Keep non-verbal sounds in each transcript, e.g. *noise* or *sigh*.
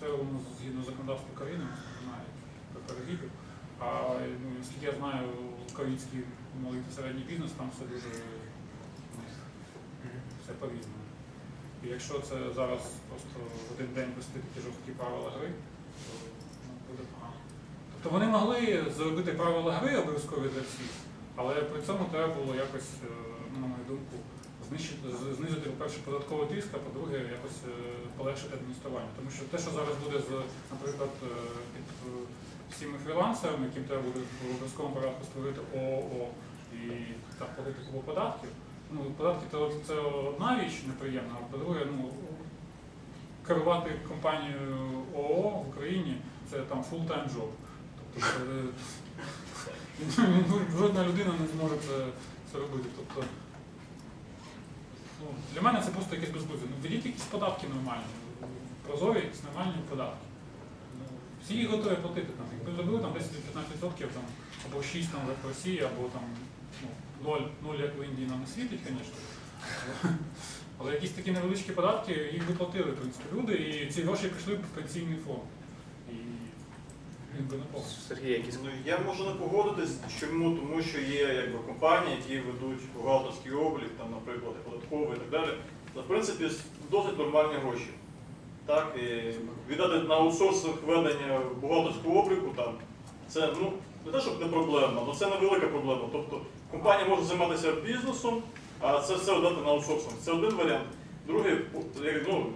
Це воно згідно законодавства країни, немає перегибів. А ну, наскільки я знаю, український малий та середній бізнес, там все дуже ну, все по-різному. І якщо це зараз просто в один день вести такі жорсткі правила гри, то ну, буде погано. Тобто вони могли зробити правила гри обов'язкові для всіх, але при цьому треба було якось, е, на мою думку, знизити, по-перше, податковий тиск, а по-друге, якось е, полегшити адміністрування. Тому що те, що зараз буде з, наприклад, е, під е, всіми фрілансерами, яким треба буде в обов'язковому порядку створити ООО і так платити купу податків. Ну, податки це, це одна річ неприємна, а по-друге, ну, керувати компанією ООО в Україні це там full-time job. Тобто це, *laughs* жодна людина не зможе це, це робити. Тобто, ну, для мене це просто якесь безглуздя. Ну, введіть якісь податки нормальні, прозорі, якісь нормальні податки. Ну, всі їх готові платити. Там, якби зробили там 10-15%, там, або 6 там, в Росії, або там, ну, 0, 0 як в Індії нам не світить, звісно. Але якісь такі невеличкі податки їх би платили, в принципі, люди, і ці гроші б в пенсійний фонд. І. Сергій, якісь Ну, я можу не погодитись, чому, тому що є якби, компанії, які ведуть бухгалтерський облік, там, наприклад, податковий і так далі. Це, в принципі, досить нормальні гроші. Так, і віддати на аутсорсинг ведення бухгалтерського обліку, там, це ну, не те, щоб не проблема, але це невелика проблема. Тобто компанія може займатися бізнесом, а це все віддати на аутсорсинг. Це один варіант. Другий, ну,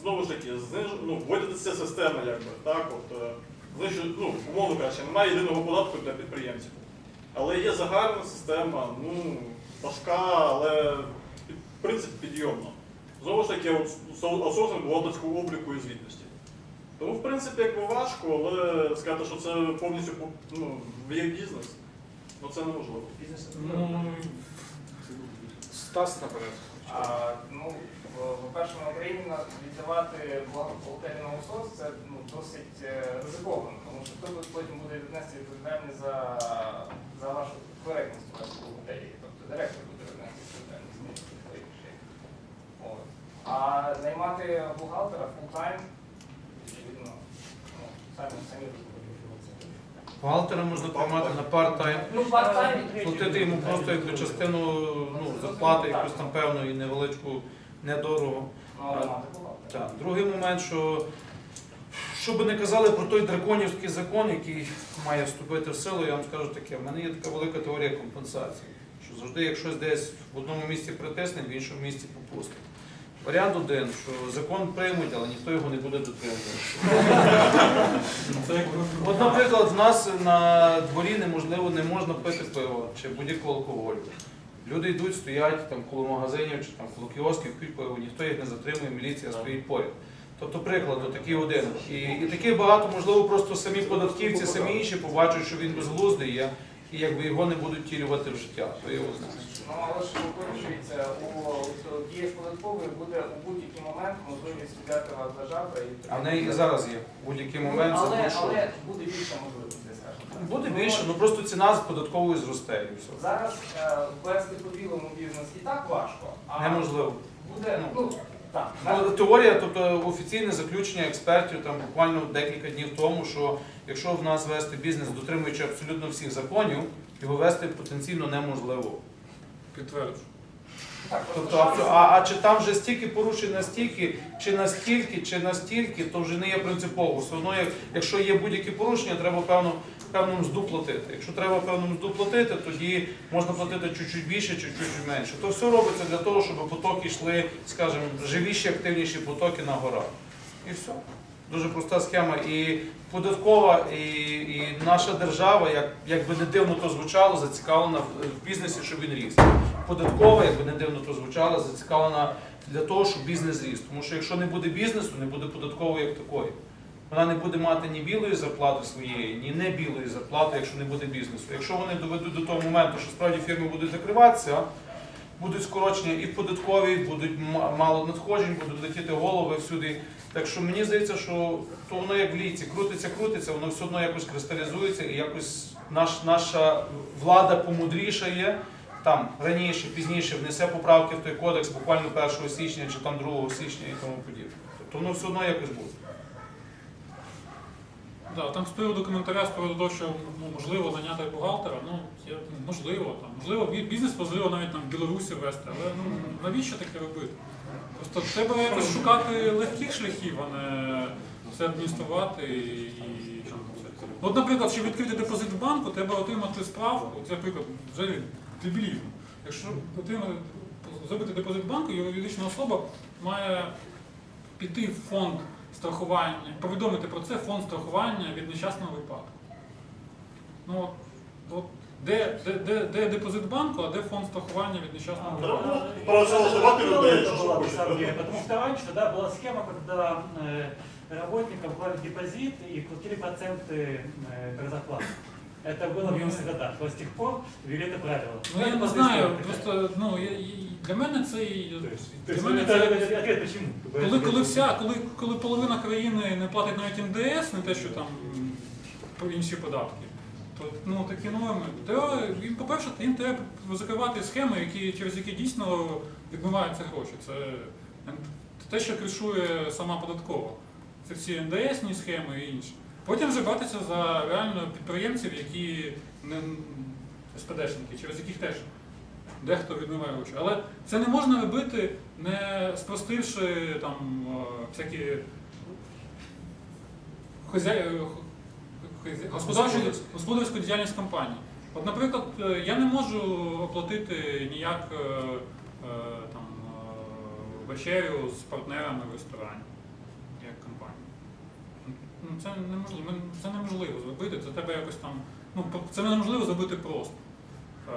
знову ж таки, зниж, ну, вводиться система, якби, так, от, е, знищують, ну, умовно кажучи, немає єдиного податку для підприємців. Але є загальна система, ну, важка, але під- в принципі підйомна. Знову ж таки, аутс- аутсорсинг бухгалтерського обліку і звітності. Тому, в принципі, якби важко, але сказати, що це повністю ну, є бізнес, ну це неможливо. Ну, Стас наперед. Ну, по-перше, на Україні віддавати бухгалтерію на аутсорс це ну, досить е, ризиковано, тому що хто потім буде віднести відповідальність за, за вашу коректність у бухгалтерії, тобто директор буде віднести відповідальність. А наймати бухгалтера фултайм, очевидно, ну, самі самі розумієте. Бухгалтера можна тримати на парт-тайм, Ну, part-time платити йому просто якби частину ну, зарплати, якусь там певну і невеличку недорого. Ну. Так. Другий момент, що що би не казали про той драконівський закон, який має вступити в силу, я вам скажу таке, в мене є така велика теорія компенсації. Що завжди, як щось десь в одному місці притисне, в іншому місці попустить. Варіант один, що закон приймуть, але ніхто його не буде як От, наприклад, в нас на дворі неможливо не можна пити пиво чи будь-якого алкоголю. Люди йдуть, стоять там коло магазинів чи там коло кіосків, п'ють пиво, ніхто їх не затримує, міліція стоїть поряд. Тобто приклад, такий один. І, і таких багато, можливо, просто самі податківці, самі інші побачать, що він безглуздий є, і якби його не будуть втілювати в життя. То є одне. Ну, але ж вирішується, у дієш податкової буде у будь-який момент можливість взяти вас за жабра і А в неї і зараз є. Будь-який момент але, запрошую. але буде більше можливостей, скажімо так. Буде більше, ну просто ціна з податковою зросте і все. Зараз е, ввести по білому бізнес і так важко, а Неможливо. буде, ну, так, Ну, Теорія, тобто офіційне заключення експертів там буквально декілька днів тому, що якщо в нас вести бізнес, дотримуючи абсолютно всіх законів, його вести потенційно неможливо. підтверджую. Тобто, а, а, чи там вже стільки порушень настільки, чи настільки, чи настільки, то вже не є принципово. Все одно, як, якщо є будь-які порушення, треба певну, певну мзду платити. Якщо треба певну мзду платити, тоді можна платити чуть-чуть більше, чуть-чуть менше. То все робиться для того, щоб потоки йшли, скажімо, живіші, активніші потоки на горах. І все. Дуже проста схема. І податкова, і, і наша держава, як, як би не дивно то звучало, зацікавлена в, бізнесі, щоб він ріс. Податкова, як би не дивно то звучало, зацікавлена для того, щоб бізнес ріс. Тому що якщо не буде бізнесу, не буде податкової як такої. Вона не буде мати ні білої зарплати своєї, ні не білої зарплати, якщо не буде бізнесу. Якщо вони доведуть до того моменту, що справді фірми будуть закриватися, будуть скорочення і в податковій, будуть мало надходжень, будуть летіти голови всюди. Так що мені здається, що то воно як в ліці, крутиться, крутиться, воно все одно якось кристалізується і якось наш, наша влада помудрішає. Там раніше, пізніше внесе поправки в той кодекс буквально 1 січня чи там 2 січня і тому подібне. Тобто воно все одно якось буде. Да, там з приводу коментаря, з приводу того, що ну, можливо наняти бухгалтера, ну я, можливо, там, можливо, бізнес можливо навіть там в Білорусі вести, але ну, навіщо таке робити? Просто треба якось шукати легких шляхів, а не все адмініструвати і. От, наприклад, щоб відкрити депозит в банку, треба отримати справку, це, наприклад, взагалі дебілізм. Якщо отримати, зробити депозит в банку, юридична особа має піти в фонд страхування, повідомити про це фонд страхування від нещасного випадку. Ну, от, от де, де, де, де депозит банку, а де фонд страхування від нещасного А, випадку? Ну, ну, проголосувати ну, людей, это що было, на хочуть. самом деле, Потому что раньше да, была схема, когда э, работникам брали депозит и платили проценты э, при зарплате. Это было в 90-х годах. Вот с тех пор ввели это правило. Ну я Это не после знаю, истории. просто ну, я, і- для мене це. і- То есть, то Для есть мене это, це. это ответ почему? Коли, коли, вся, коли, коли половина країни не платить навіть НДС, не те, що там м, про інші податки, то ну, такі норми. Треба, їм, по-перше, їм треба закривати схеми, які, через які дійсно відмиваються гроші. Це те, що кришує сама податкова. Це всі НДСні схеми і інше. Потім вже братися за реально підприємців, які не СПДшники, через яких теж дехто відмиває гроші. Але це не можна робити, не спростивши там е, всякі хозя... господарчу господарську діяльність компанії. От, наприклад, е, я не можу оплатити ніяк е, е, там, вечерю з партнерами в ресторані, як компанія. Ну, це неможливо, це неможливо зробити, це треба якось там. Ну, це неможливо зробити просто.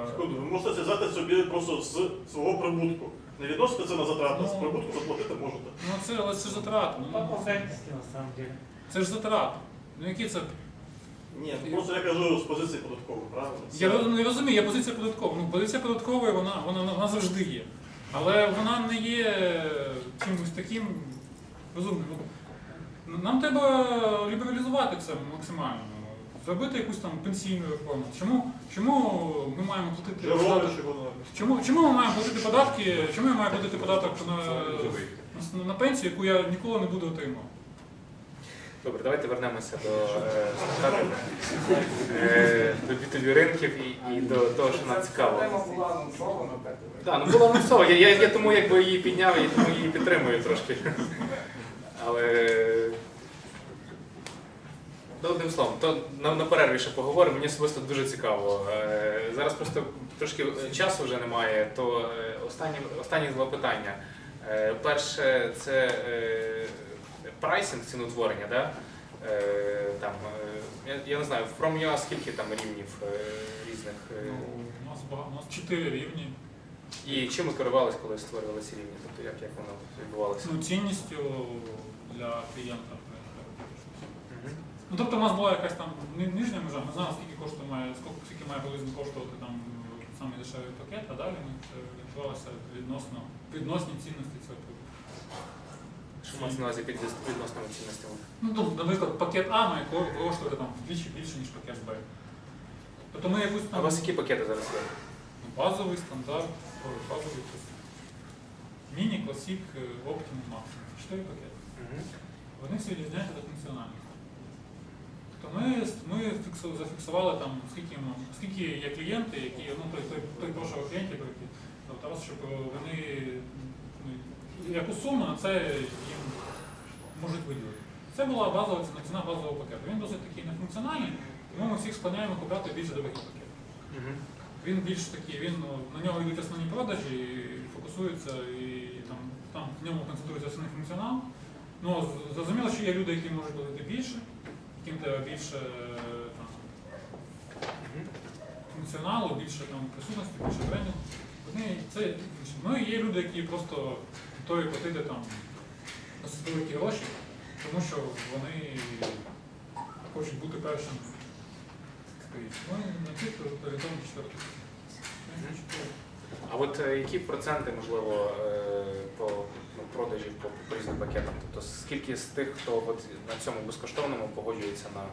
Секунду, ви можете зв'язати собі просто з свого прибутку. Не відносите це на затрати, з Ну. прибутку заплатити можете. Ну це, але це ж затрати. По, Ну, це ж затрати. Ну які це? Ні, ну, просто я кажу з позиції податкової, правильно? Я роз- не розумію, я позиція податкова. Ну, позиція податкової вона, вона, вона завжди є. Але вона не є чимось таким розумним. Ну, Нам треба лібералізувати це максимально. Зробити якусь там пенсійну реформу. Чому, чому ми маємо платити Вже податок? Чому, чому ми маємо платити податки? Чому я маю платити податок на, на, на пенсію, яку я ніколи не буду отримувати? Добре, давайте вернемося до, е, е, до B2B ринків і, і до того, що нам цікаво. Тема була анонсована, так. Так, ну було анонсово. Я, я, я тому якби її підняв і тому її підтримую трошки. Але ну, одним словом, то на, на перерві ще поговоримо. Мені особисто дуже цікаво. Е, зараз просто трошки часу вже немає, то останні, останні два питання. Перше, це прайсинг ціноутворення, да? Е, там, е, я, я не знаю, в Prom.ua скільки там рівнів е, різних. е, Ну, у нас багато, у нас чотири рівні. і чим ви керувались, коли створювали ці рівні? Тобто як, як воно відбувалося? Ну, цінністю для клієнта. Мгм. Ну, тобто у нас була якась там ни- нижня межа, ми знали, скільки коштує має, скільки, скільки має приблизно коштувати там самий дешевий пакет, а далі ми це відчувалося відносно відносні цінності цього продукту. Що мається на увазі під відносними цінностями? Ну, ну, наприклад, пакет А має ко- коштувати там вдвічі більше, ніж пакет Б. Тобто ми якусь А у вас які пакети зараз є? ну, базовий стандарт, базовий міні, класік, оптимум, максимум. Чотири пакети. Вони всі відрізняються за функціональністю. Тобто ми, ми фіксу- зафіксували там, скільки, скільки є клієнти, які, ну, той, той, той пошук клієнтів, який, тобто, щоб вони ну, яку суму на це їм можуть виділити. Це була базова ціна, ціна базового пакету. Він досить такий нефункціональний, тому ми всіх склоняємо купляти більш дорогі пакети. Він більш такий, він на нього йдуть основні продажі, і фокусується і там, там в ньому концентрується основний функціонал. Ну, зрозуміло, що є люди, які можуть платити більше, яким треба більше е, там, функціоналу, більше там, присутності, більше брендів. Вони це. Ну і є люди, які просто готові платити там досить великі гроші, тому що вони хочуть бути першим. Ну на цих орієнтовно четвертих. А от е, які проценти, можливо, е, по ну, продажів по, по різним пакетам? Тобто скільки з тих, хто от на цьому безкоштовному погоджується на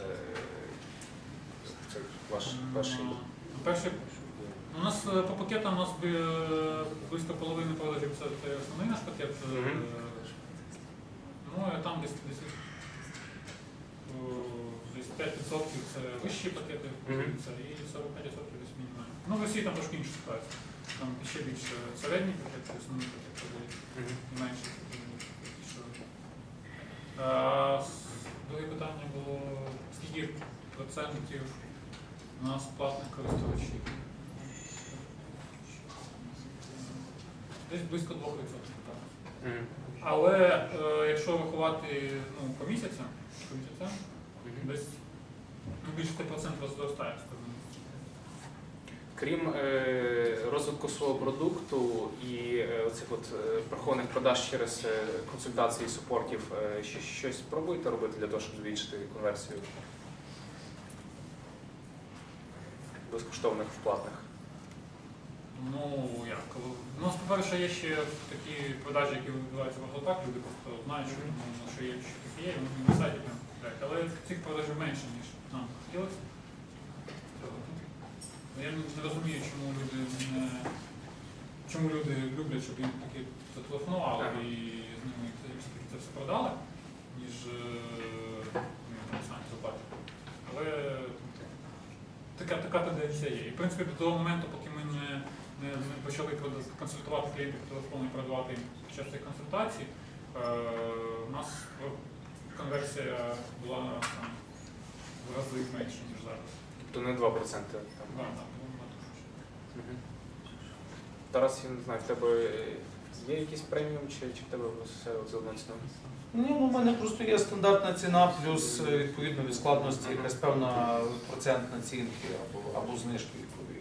е, ваш? Ну, Перший у нас е, по пакетам у нас близько половини продажів це, основний наш пакет. е. Ну, а там десь, десь десь 5% це вищі пакети і 45% десь мінімальні. Ну, в Росії там трошки інша ситуація. Там ще більше середній пакет, основний пакет Мгм. і менше. Друге питання було, скільки процентів у нас платних користувачів? Десь близько 2%. Так. Але е, якщо рахувати ну, по місяцям, по місяцям, десь ну, більше 10% зростає. Крім е, розвитку свого продукту і е, оцих от е, прихованих продаж через е, консультації супортів, е, ще щось пробуєте робити для того, щоб збільшити конверсію безкоштовних в платних? Ну, як, коли- ну, по-перше, є ще такі продажі, які відбуваються просто так, люди просто знають, що, ну, що є, що таке є, вони на сайті прям купляють. Але цих продажів менше, ніж нам хотілося. Ну, Я не розумію, чому люди не чому люди люблять, щоб їм таки зателефонували і з ними це, все продали, ніж е, ну, самі заплатять. Але така, така тенденція є. І в принципі до того моменту, поки ми почали консультувати клієнтів телефону і продавати їм під час цих консультацій, е, у нас е, конверсія була там, в рази менша, ніж зараз. Тобто не 2% там. Да, да, набагато менше. Тарас, я не знаю, в тебе е, є якийсь преміум чи, чи в тебе все? Ні, ну в мене просто є стандартна ціна, плюс е, відповідно від складності якась певна процент націнки або, або знижки відповідно.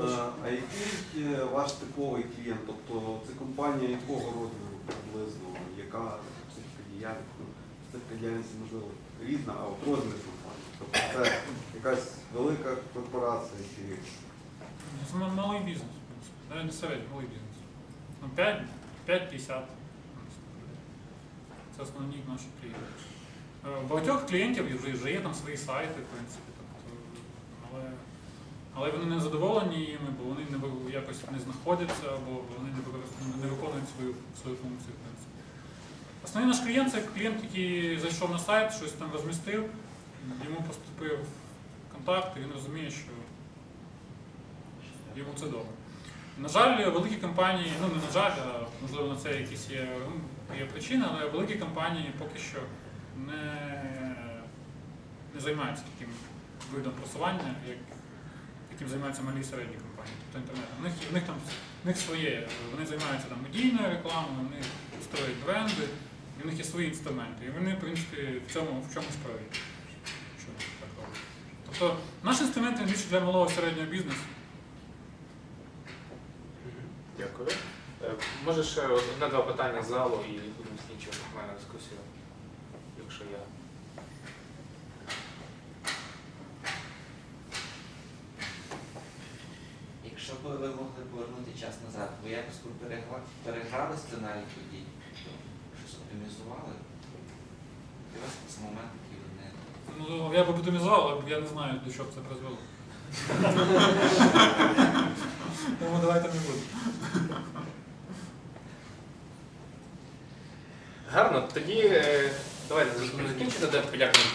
Е, А який е, ваш типовий клієнт? Тобто це компанія якого розміру приблизно, яка цифра діяльність? Ну, можливо різна, а от розмір компанії. Тобто це якась велика корпорація чи Ну, Це ма- малий бізнес, в принципі. Навіть не середній, малий бізнес. Ну, 5, 5-50. Це основні наші клієнти. Е, У багатьох клієнтів вже, вже є там свої сайти, в принципі. Тобто, але, але вони не задоволені їми, бо вони не, якось не знаходяться, або вони не, виконують свою, свою функцію. В принципі. Основний наш клієнт це клієнт, який зайшов на сайт, щось там розмістив, йому поступив контакт, і він розуміє, що йому це добре. На жаль, великі компанії, ну не на жаль, а можливо на це якісь є, ну, є причини, але великі компанії поки що не, не займаються таким видом просування, як, яким займаються малі і середні компанії, тобто інтернетом. У них, в них там в них своє, вони займаються там медійною рекламою, вони створюють бренди, і в них є свої інструменти. І вони, в принципі, в цьому в чомусь праві. Тобто наш інструмент він більше для малого і середнього бізнесу. Дякую. Е, Може ще одне-два питання з залу і будемо закінчувати в мене дискусію, якщо я. Ви могли повернути час назад, ви якось би переграли сценарій подій, щось оптимізували, і вас з моменту, не Ну, я б оптимізував, але я не знаю, до чого б це призвело. *laughs* Тому давайте не будемо. Гарно, тоді е, давайте закінчити, де подякуємо